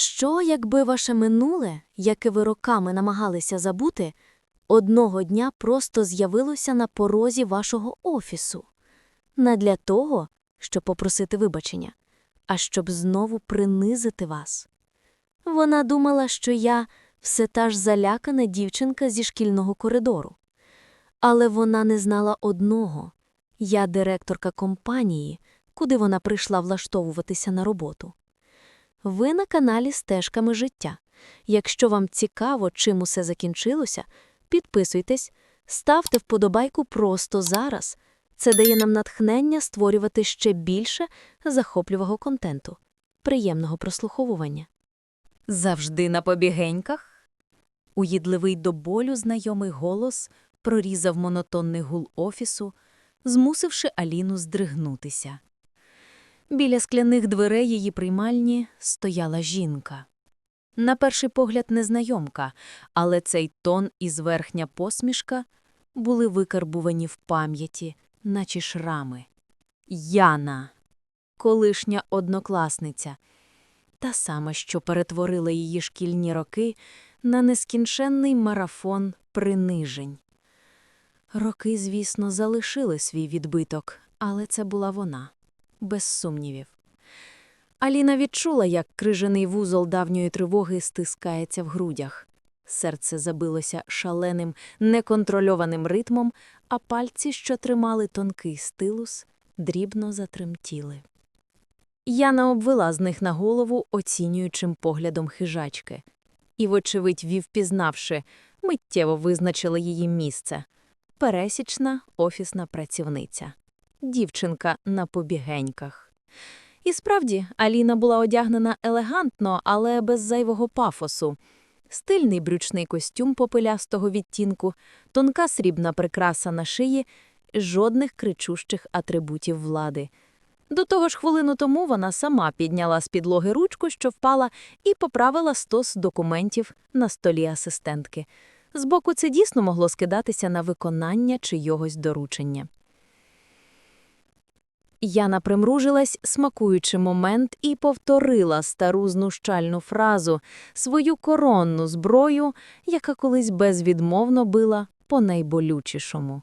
Що, якби ваше минуле, яке ви роками намагалися забути, одного дня просто з'явилося на порозі вашого офісу? Не для того, щоб попросити вибачення, а щоб знову принизити вас. Вона думала, що я все та ж залякана дівчинка зі шкільного коридору. Але вона не знала одного я директорка компанії, куди вона прийшла влаштовуватися на роботу. Ви на каналі Стежками життя. Якщо вам цікаво, чим усе закінчилося, підписуйтесь, ставте вподобайку просто зараз. Це дає нам натхнення створювати ще більше захоплювого контенту. Приємного прослуховування. Завжди на побігеньках? Уїдливий до болю знайомий голос прорізав монотонний гул офісу, змусивши Аліну здригнутися. Біля скляних дверей її приймальні стояла жінка. На перший погляд незнайомка, але цей тон і зверхня посмішка були викарбувані в пам'яті, наче шрами. Яна, колишня однокласниця, та сама, що перетворила її шкільні роки на нескінченний марафон принижень. Роки, звісно, залишили свій відбиток, але це була вона, без сумнівів. Аліна відчула, як крижаний вузол давньої тривоги стискається в грудях. Серце забилося шаленим, неконтрольованим ритмом, а пальці, що тримали тонкий стилус, дрібно затремтіли. Яна обвела з них на голову оцінюючим поглядом хижачки. І, вочевидь, вівпізнавши, миттєво визначила її місце – пересічна офісна працівниця. Дівчинка на побігеньках. І справді, Аліна була одягнена елегантно, але без зайвого пафосу. Стильний брючний костюм попелястого відтінку, тонка срібна прикраса на шиї, жодних кричущих атрибутів влади. До того ж, хвилину тому вона сама підняла з підлоги ручку, що впала, і поправила стос документів на столі асистентки. Збоку це дійсно могло скидатися на виконання чийогось доручення. Яна примружилась, смакуючи момент, і повторила стару знущальну фразу, свою коронну зброю, яка колись безвідмовно била по найболючішому.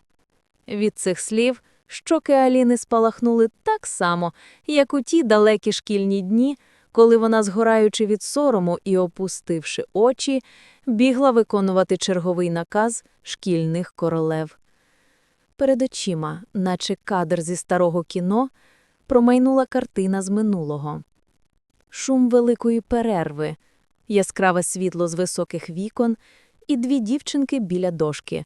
Від цих слів щоки Аліни спалахнули так само, як у ті далекі шкільні дні, коли вона, згораючи від сорому і опустивши очі, бігла виконувати черговий наказ шкільних королев. Перед очима, наче кадр зі старого кіно, промайнула картина з минулого. Шум великої перерви, яскраве світло з високих вікон і дві дівчинки біля дошки.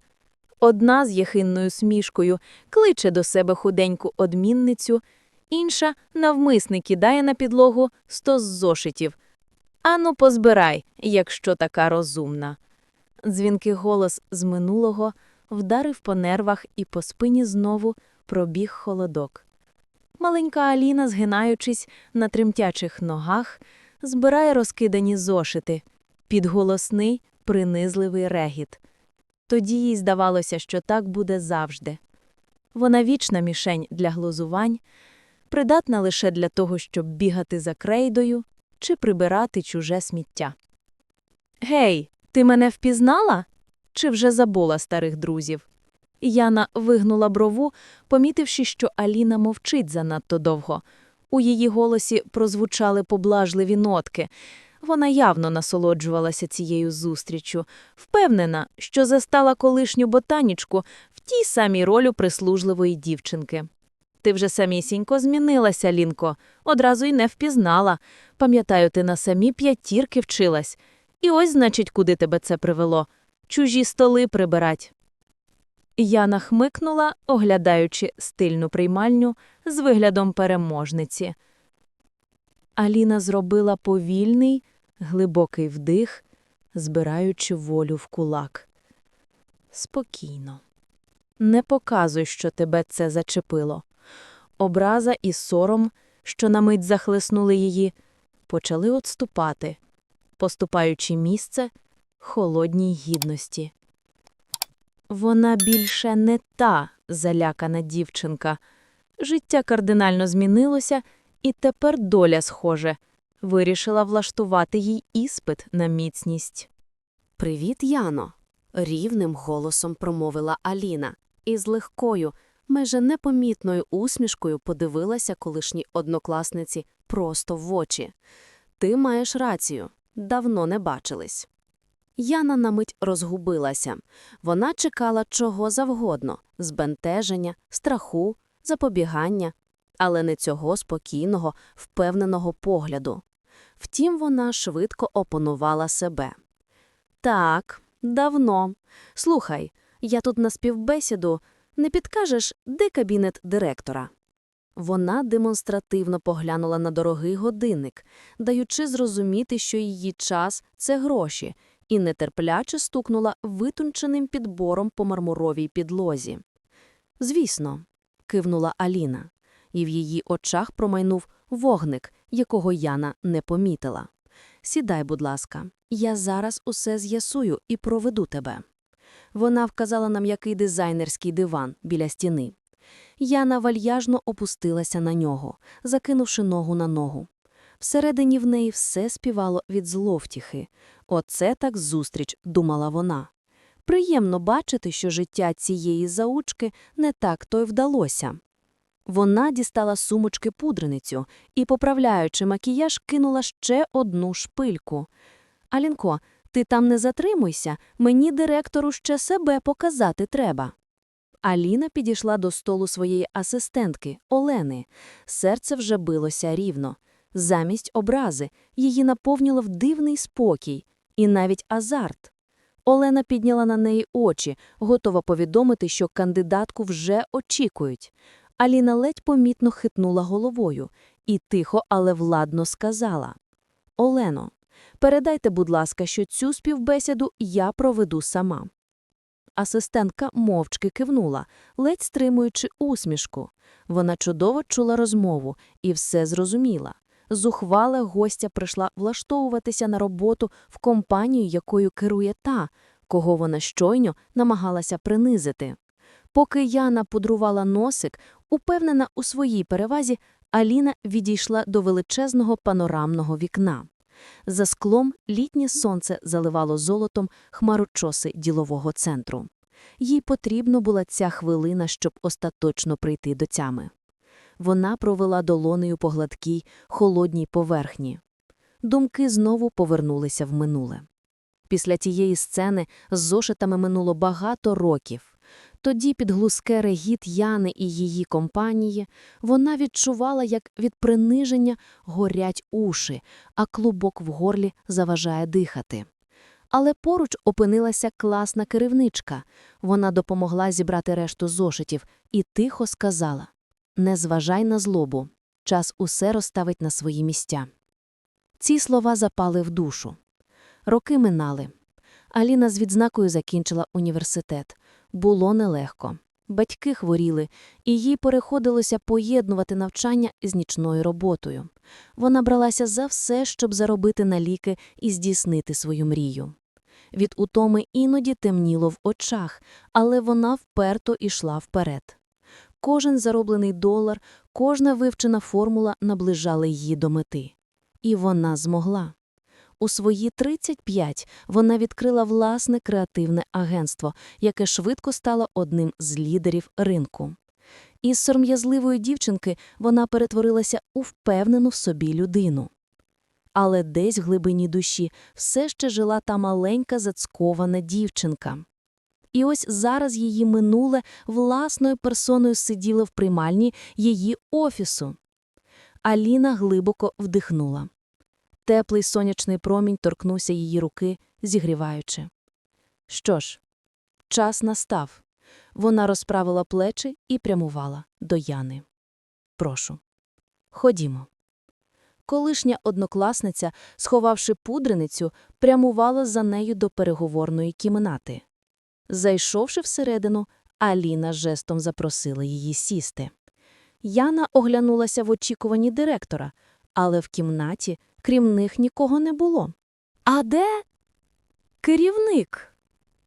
Одна з єхинною смішкою кличе до себе худеньку одмінницю, інша навмисне кидає на підлогу сто з зошитів. Ану, позбирай, якщо така розумна. Дзвінкий голос з минулого вдарив по нервах і по спині знову пробіг холодок. Маленька Аліна, згинаючись на тремтячих ногах, збирає розкидані зошити під голосний, принизливий регіт. Тоді їй здавалося, що так буде завжди. Вона вічна мішень для глузувань, придатна лише для того, щоб бігати за крейдою чи прибирати чуже сміття. Гей, ти мене впізнала? Чи вже забула старих друзів? Яна вигнула брову, помітивши, що Аліна мовчить занадто довго. У її голосі прозвучали поблажливі нотки. Вона явно насолоджувалася цією зустріччю, впевнена, що застала колишню ботанічку в тій самій ролі прислужливої дівчинки. Ти вже самісінько змінилася, Лінко, одразу й не впізнала. Пам'ятаю, ти на самі п'ятірки вчилась. І ось, значить, куди тебе це привело. Чужі столи прибирать. Яна хмикнула, оглядаючи стильну приймальню з виглядом переможниці. Аліна зробила повільний, глибокий вдих, збираючи волю в кулак. Спокійно. Не показуй, що тебе це зачепило. Образа і сором, що на мить захлеснули її, почали отступати, поступаючи місце холодній гідності. Вона більше не та залякана дівчинка. Життя кардинально змінилося, і тепер доля схоже Вирішила влаштувати їй іспит на міцність. Привіт, Яно, рівним голосом промовила Аліна і з легкою, майже непомітною усмішкою подивилася колишній однокласниці просто в очі. Ти маєш рацію, давно не бачились. Яна на мить розгубилася. Вона чекала чого завгодно збентеження, страху, запобігання, але не цього спокійного, впевненого погляду. Втім, вона швидко опанувала себе. Так, давно. Слухай, я тут на співбесіду. Не підкажеш, де кабінет директора? Вона демонстративно поглянула на дорогий годинник, даючи зрозуміти, що її час – це гроші, і нетерпляче стукнула витонченим підбором по мармуровій підлозі. Звісно, кивнула Аліна, і в її очах промайнув вогник, якого Яна не помітила. Сідай, будь ласка, я зараз усе з'ясую і проведу тебе. Вона вказала на м'який дизайнерський диван біля стіни. Яна вальяжно опустилася на нього, закинувши ногу на ногу. Всередині в неї все співало від зловтіхи. Оце так зустріч, думала вона. Приємно бачити, що життя цієї заучки не так то й вдалося. Вона дістала сумочки пудреницю і, поправляючи макіяж, кинула ще одну шпильку. Алінко, ти там не затримуйся, мені директору ще себе показати треба. Аліна підійшла до столу своєї асистентки, Олени. Серце вже билося рівно. Замість образи її наповнило в дивний спокій і навіть азарт. Олена підняла на неї очі, готова повідомити, що кандидатку вже очікують. Аліна ледь помітно хитнула головою і тихо, але владно сказала: Олено, передайте, будь ласка, що цю співбесіду я проведу сама. Асистентка мовчки кивнула, ледь стримуючи усмішку. Вона чудово чула розмову і все зрозуміла. Зухвала гостя прийшла влаштовуватися на роботу в компанію, якою керує та, кого вона щойно намагалася принизити. Поки Яна пудрувала носик, упевнена у своїй перевазі, Аліна відійшла до величезного панорамного вікна. За склом літнє сонце заливало золотом хмарочоси ділового центру. Їй потрібна була ця хвилина, щоб остаточно прийти до тями. Вона провела долонею по гладкій, холодній поверхні. Думки знову повернулися в минуле. Після тієї сцени з зошитами минуло багато років. Тоді під глузке регіт Яни і її компанії вона відчувала, як від приниження горять уші, а клубок в горлі заважає дихати. Але поруч опинилася класна керівничка. Вона допомогла зібрати решту зошитів і тихо сказала «Не зважай на злобу, час усе розставить на свої місця». Ці слова запали в душу. Роки минали. Аліна з відзнакою закінчила університет. Було нелегко. Батьки хворіли, і їй переходилося поєднувати навчання з нічною роботою. Вона бралася за все, щоб заробити на ліки і здійснити свою мрію. Від утоми іноді темніло в очах, але вона вперто ішла вперед. Кожен зароблений долар, кожна вивчена формула наближали її до мети. І вона змогла. У свої 35 вона відкрила власне креативне агентство, яке швидко стало одним з лідерів ринку. Із сором'язливої дівчинки вона перетворилася у впевнену в собі людину. Але десь в глибині душі все ще жила та маленька зацькована дівчинка. І ось зараз її минуле власною персоною сиділо в приймальні її офісу. Аліна глибоко вдихнула. Теплий сонячний промінь торкнувся її руки, зігріваючи. Що ж, час настав. Вона розправила плечі і прямувала до Яни. Прошу, ходімо. Колишня однокласниця, сховавши пудреницю, прямувала за нею до переговорної кімнати. Зайшовши всередину, Аліна жестом запросила її сісти. Яна оглянулася в очікуванні директора, але в кімнаті, крім них, нікого не було. А де? Керівник.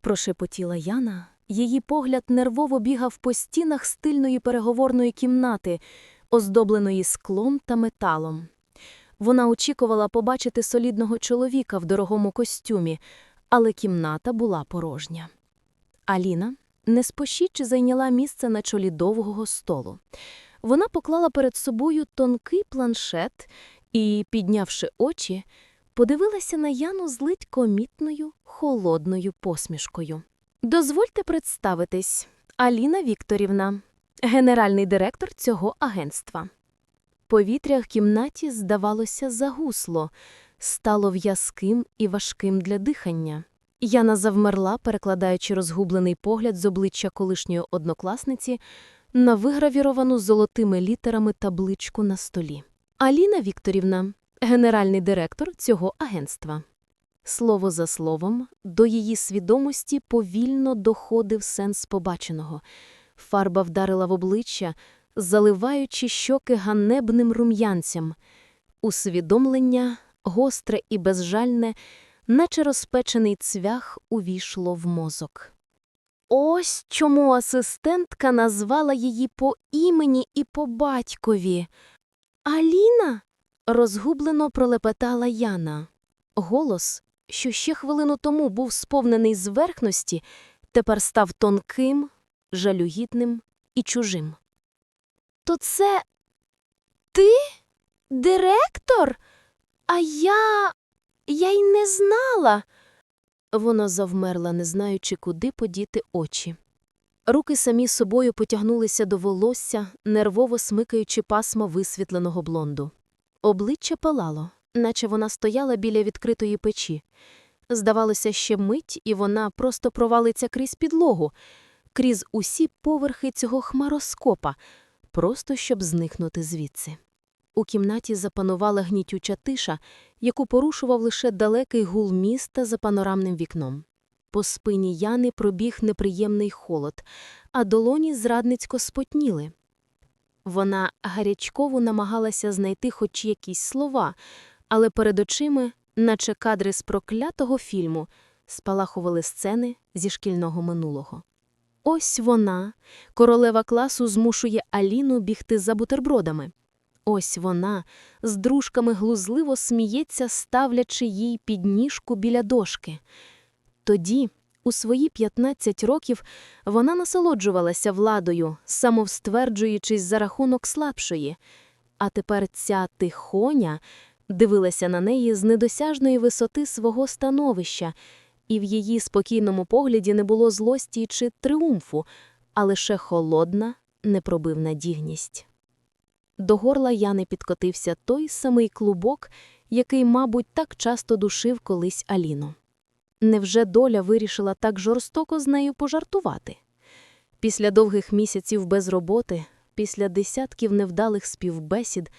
прошепотіла Яна. Її погляд нервово бігав по стінах стильної переговорної кімнати, оздобленої склом та металом. Вона очікувала побачити солідного чоловіка в дорогому костюмі, але кімната була порожня. Аліна неспощіче зайняла місце на чолі довгого столу. Вона поклала перед собою тонкий планшет і, піднявши очі, подивилася на Яну з ледь комітною, холодною посмішкою. Дозвольте представитись, Аліна Вікторівна, генеральний директор цього агентства. Повітря в кімнаті, здавалося, загусло, стало в'язким і важким для дихання. Яна завмерла, перекладаючи розгублений погляд з обличчя колишньої однокласниці на вигравіровану золотими літерами табличку на столі. Аліна Вікторівна, генеральний директор цього агентства. Слово за словом, до її свідомості повільно доходив сенс побаченого. Фарба вдарила в обличчя, заливаючи щоки ганебним рум'янцям. Усвідомлення, гостре і безжальне, наче розпечений цвях, увійшло в мозок. Ось чому асистентка назвала її по імені і по батькові. Аліна? розгублено пролепетала Яна. Голос, що ще хвилину тому був сповнений зверхності, тепер став тонким, жалюгідним і чужим. То це ти? Директор? А я. Я й не знала. Вона завмерла, не знаючи, куди подіти очі. Руки самі собою потягнулися до волосся, нервово смикаючи пасмо висвітленого блонду. Обличчя палало, наче вона стояла біля відкритої печі. Здавалося, ще мить, і вона просто провалиться крізь підлогу, крізь усі поверхи цього хмароскопа, просто щоб зникнути звідси. У кімнаті запанувала гнітюча тиша, яку порушував лише далекий гул міста за панорамним вікном. По спині Яни пробіг неприємний холод, а долоні зрадницько спотніли. Вона гарячково намагалася знайти хоч якісь слова, але перед очима, наче кадри з проклятого фільму, спалахували сцени зі шкільного минулого. Ось вона, королева класу, змушує Аліну бігти за бутербродами. Ось вона з дружками глузливо сміється, ставлячи їй підніжку біля дошки. Тоді, у свої 15 років, вона насолоджувалася владою, самовстверджуючись за рахунок слабшої. А тепер ця тихоня дивилася на неї з недосяжної висоти свого становища, і в її спокійному погляді не було злості чи тріумфу, а лише холодна, непробивна дігність. До горла Яни підкотився той самий клубок, який, мабуть, так часто душив колись Аліну. Невже доля вирішила так жорстоко з нею пожартувати? Після довгих місяців без роботи, після десятків невдалих співбесід,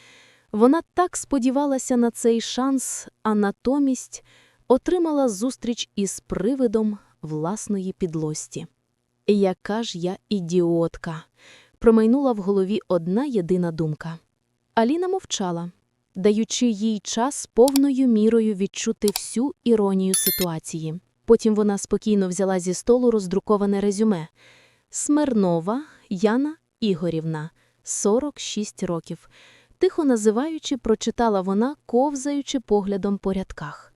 вона так сподівалася на цей шанс, а натомість отримала зустріч із привидом власної підлості. Яка ж я ідіотка! Промайнула в голові одна єдина думка. Аліна мовчала, даючи їй час повною мірою відчути всю іронію ситуації. Потім вона спокійно взяла зі столу роздруковане резюме. Смирнова Яна Ігорівна, 46 років. Тихо називаючи, прочитала вона, ковзаючи поглядом по рядках.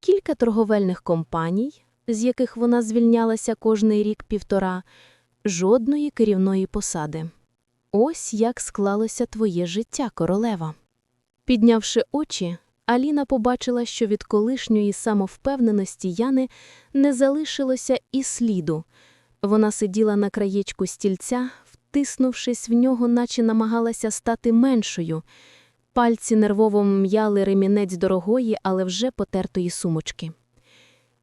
Кілька торговельних компаній, з яких вона звільнялася кожний рік півтора, жодної керівної посади. Ось як склалося твоє життя, королева. Піднявши очі, Аліна побачила, що від колишньої самовпевненості Яни не залишилося і сліду. Вона сиділа на краєчку стільця, втиснувшись в нього, наче намагалася стати меншою. Пальці нервово м'яли ремінець дорогої, але вже потертої сумочки.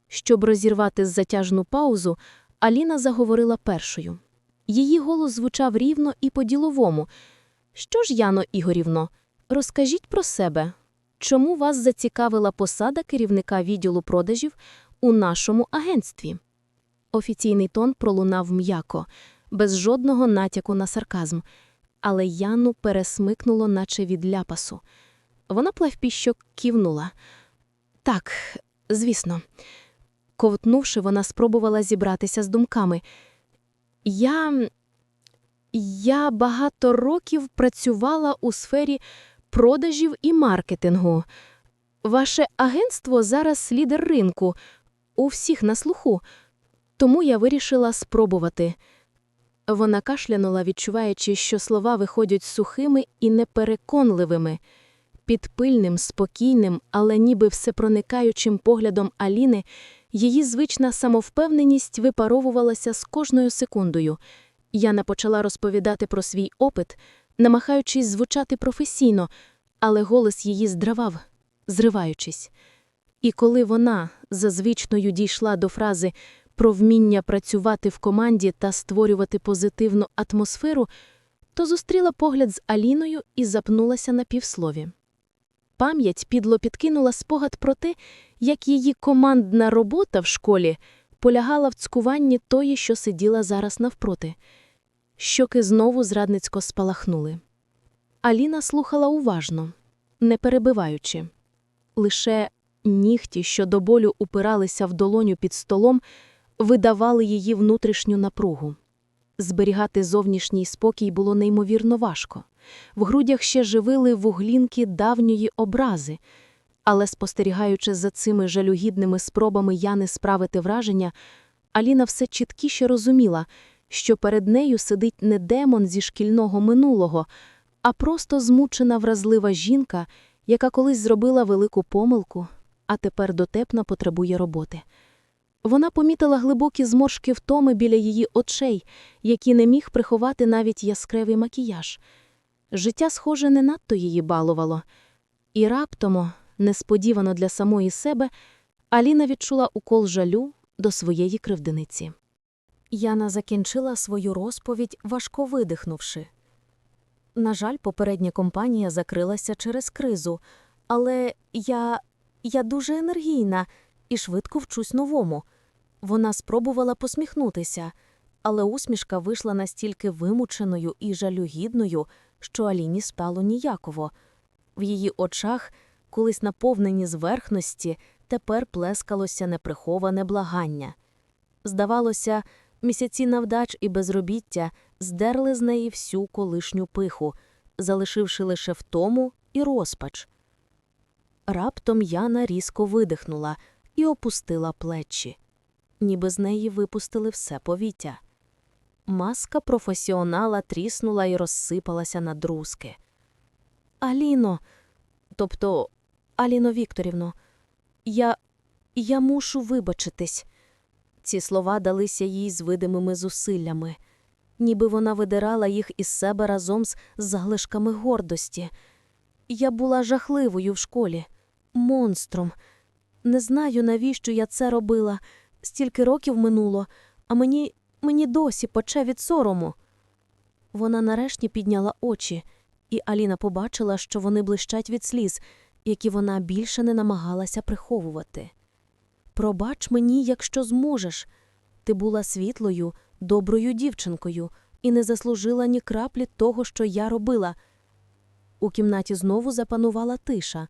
Щоб розірвати затяжну паузу, Аліна заговорила першою. Її голос звучав рівно і по-діловому. Що ж, Яно Ігорівно, розкажіть про себе. Чому вас зацікавила посада керівника відділу продажів у нашому агентстві? Офіційний тон пролунав м'яко, без жодного натяку на сарказм, але Яну пересмикнуло, наче від ляпасу. Вона плавпіщо кивнула. Так, звісно. Ковтнувши, вона спробувала зібратися з думками. Я. Я багато років працювала у сфері продажів і маркетингу. Ваше агентство зараз лідер ринку, у всіх на слуху, тому я вирішила спробувати. Вона кашлянула, відчуваючи, що слова виходять сухими і непереконливими. Під пильним, спокійним, але ніби всепроникаючим поглядом Аліни її звична самовпевненість випаровувалася з кожною секундою. Яна почала розповідати про свій опит, намагаючись звучати професійно, але голос її здравав, зриваючись. І коли вона за звичною дійшла до фрази про вміння працювати в команді та створювати позитивну атмосферу, то зустріла погляд з Аліною і запнулася на півслові. Пам'ять підло підкинула спогад про те, як її командна робота в школі полягала в цькуванні тої, що сиділа зараз навпроти. Щоки знову зрадницько спалахнули. Аліна слухала уважно, не перебиваючи. Лише нігті, що до болю упиралися в долоню під столом, видавали її внутрішню напругу. Зберігати зовнішній спокій було неймовірно важко. В грудях ще живили вуглінки давньої образи, але, спостерігаючи за цими жалюгідними спробами Яни справити враження, Аліна все чіткіше розуміла, що перед нею сидить не демон зі шкільного минулого, а просто змучена вразлива жінка, яка колись зробила велику помилку, а тепер дотепно потребує роботи. Вона помітила глибокі зморшки втоми біля її очей, які не міг приховати навіть яскравий макіяж. Життя, схоже, не надто її балувало. І раптомо, несподівано для самої себе, Аліна відчула укол жалю до своєї кривдениці. Яна закінчила свою розповідь, важко видихнувши. На жаль, попередня компанія закрилася через кризу, але я, я дуже енергійна і швидко вчусь новому. Вона спробувала посміхнутися, але усмішка вийшла настільки вимученою і жалюгідною, що Аліні спало ніяково. В її очах, колись наповнені зверхності, тепер плескалося неприховане благання. Здавалося, місяці навдач і безробіття здерли з неї всю колишню пиху, залишивши лише втому і розпач. Раптом Яна різко видихнула і опустила плечі, ніби з неї випустили все повіття. Маска професіонала тріснула і розсипалася на друзки. Аліно, тобто, Аліно Вікторівно, я, я мушу вибачитись. Ці слова далися їй з видимими зусиллями, ніби вона видирала їх із себе разом з заглишками гордості. Я була жахливою в школі, монстром. Не знаю, навіщо я це робила. Стільки років минуло, а мені, мені досі пече від сорому. Вона нарешті підняла очі, і Аліна побачила, що вони блищать від сліз, які вона більше не намагалася приховувати. Пробач мені, якщо зможеш. Ти була світлою, доброю дівчинкою і не заслужила ні краплі того, що я робила. У кімнаті знову запанувала тиша,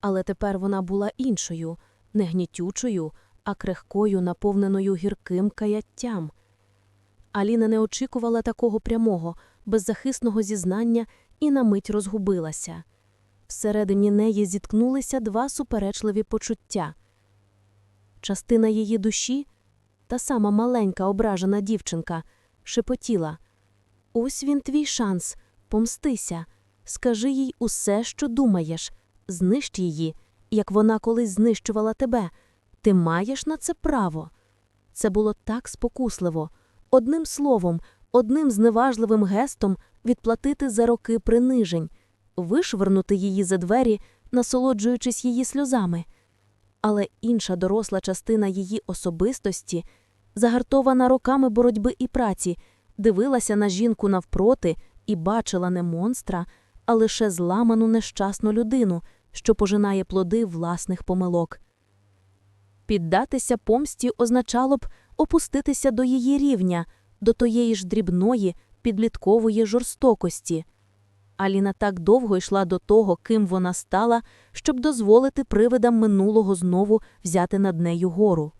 але тепер вона була іншою, не гнітючою, а крихкою, наповненою гірким каяттям. Аліна не очікувала такого прямого, беззахисного зізнання і на мить розгубилася. Всередині неї зіткнулися два суперечливі почуття. Частина її душі, та сама маленька ображена дівчинка, шепотіла Ось він твій шанс, помстися, скажи їй усе, що думаєш, знищ її, як вона колись знищувала тебе. Ти маєш на це право. Це було так спокусливо, одним словом, одним зневажливим гестом відплатити за роки принижень, вишвернути її за двері, насолоджуючись її сльозами. Але інша доросла частина її особистості, загартована роками боротьби і праці, дивилася на жінку навпроти і бачила не монстра, а лише зламану нещасну людину, що пожинає плоди власних помилок. Піддатися помсті означало б опуститися до її рівня, до тоєї ж дрібної, підліткової жорстокості. Аліна так довго йшла до того, ким вона стала, щоб дозволити привидам минулого знову взяти над нею гору.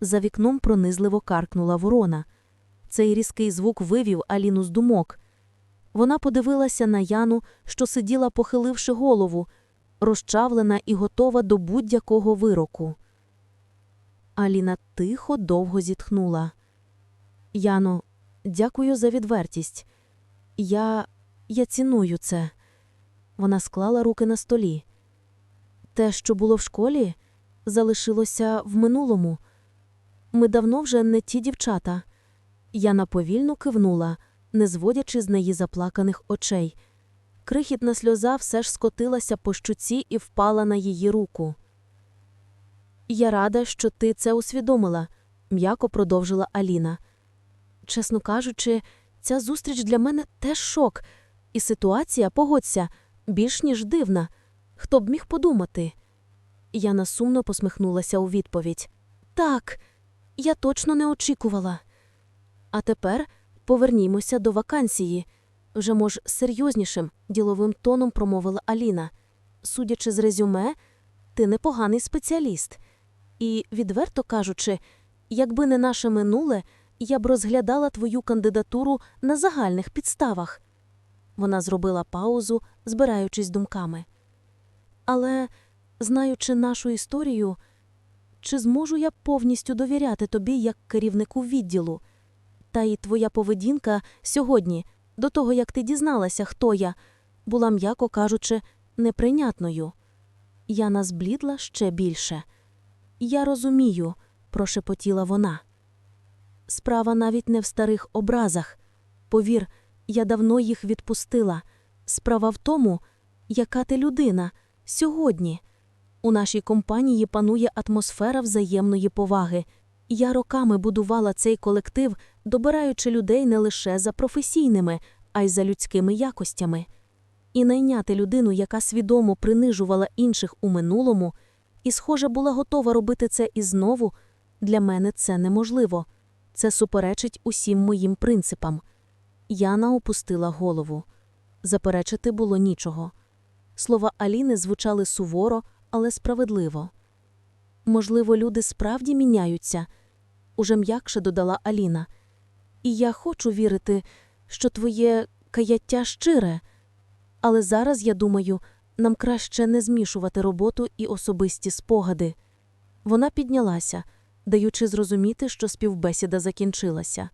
За вікном пронизливо каркнула ворона. Цей різкий звук вивів Аліну з думок. Вона подивилася на Яну, що сиділа, похиливши голову, розчавлена і готова до будь-якого вироку. Аліна тихо довго зітхнула. Яно, дякую за відвертість. Я. я ціную це. Вона склала руки на столі. Те, що було в школі, залишилося в минулому. Ми давно вже не ті дівчата. Яна повільно кивнула, не зводячи з неї заплаканих очей. Крихітна сльоза все ж скотилася по щуці і впала на її руку. Я рада, що ти це усвідомила, м'яко продовжила Аліна. Чесно кажучи, ця зустріч для мене теж шок, і ситуація, погодься, більш ніж дивна. Хто б міг подумати? Яна сумно посміхнулася у відповідь. Так, я точно не очікувала. А тепер повернімося до вакансії. Вже, мож, серйознішим діловим тоном промовила Аліна. Судячи з резюме, ти непоганий спеціаліст. І, відверто кажучи, якби не наше минуле, я б розглядала твою кандидатуру на загальних підставах. Вона зробила паузу, збираючись думками. Але, знаючи нашу історію, чи зможу я повністю довіряти тобі як керівнику відділу? Та й твоя поведінка сьогодні, до того як ти дізналася, хто я, була, м'яко кажучи, неприйнятною. Яна зблідла ще більше. Я розумію, прошепотіла вона. Справа навіть не в старих образах. Повір, я давно їх відпустила. Справа в тому, яка ти людина сьогодні. У нашій компанії панує атмосфера взаємної поваги. Я роками будувала цей колектив, добираючи людей не лише за професійними, а й за людськими якостями. І найняти людину, яка свідомо принижувала інших у минулому, і, схоже, була готова робити це і знову, для мене це неможливо. Це суперечить усім моїм принципам. Яна опустила голову. Заперечити було нічого. Слова Аліни звучали суворо, але справедливо. Можливо, люди справді міняються, уже м'якше додала Аліна. І я хочу вірити, що твоє каяття щире. Але зараз, я думаю, нам краще не змішувати роботу і особисті спогади. Вона піднялася, даючи зрозуміти, що співбесіда закінчилася.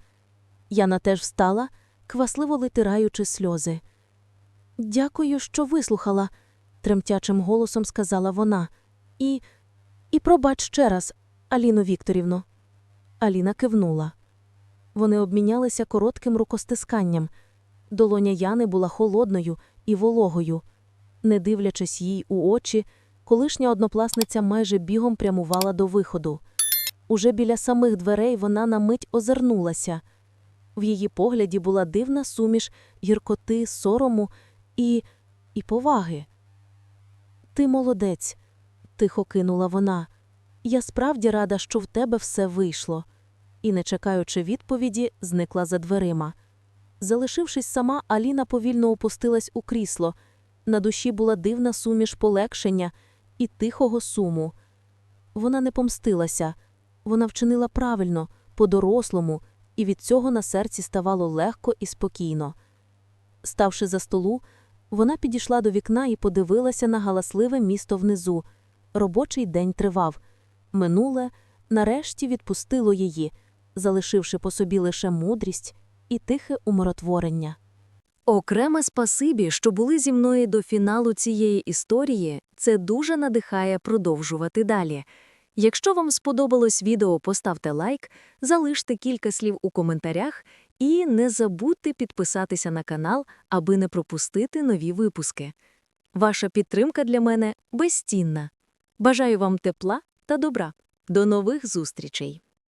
Яна теж встала, квасливо литираючи сльози. Дякую, що вислухала, тремтячим голосом сказала вона. І. і пробач ще раз, Аліно Вікторівно. Аліна кивнула. Вони обмінялися коротким рукостисканням. Долоня Яни була холодною і вологою. Не дивлячись їй у очі, колишня однопласниця майже бігом прямувала до виходу. Уже біля самих дверей вона на мить озирнулася. В її погляді була дивна суміш гіркоти, сорому і, і поваги. Ти молодець, тихо кинула вона. Я справді рада, що в тебе все вийшло. І, не чекаючи відповіді, зникла за дверима. Залишившись сама, Аліна повільно опустилась у крісло. На душі була дивна суміш полегшення і тихого суму. Вона не помстилася, вона вчинила правильно, по-дорослому, і від цього на серці ставало легко і спокійно. Ставши за столу, вона підійшла до вікна і подивилася на галасливе місто внизу. Робочий день тривав. Минуле, нарешті, відпустило її, залишивши по собі лише мудрість і тихе умиротворення. Окреме спасибі, що були зі мною до фіналу цієї історії, це дуже надихає продовжувати далі. Якщо вам сподобалось відео, поставте лайк, залиште кілька слів у коментарях і не забудьте підписатися на канал, аби не пропустити нові випуски. Ваша підтримка для мене безцінна. Бажаю вам тепла та добра. До нових зустрічей!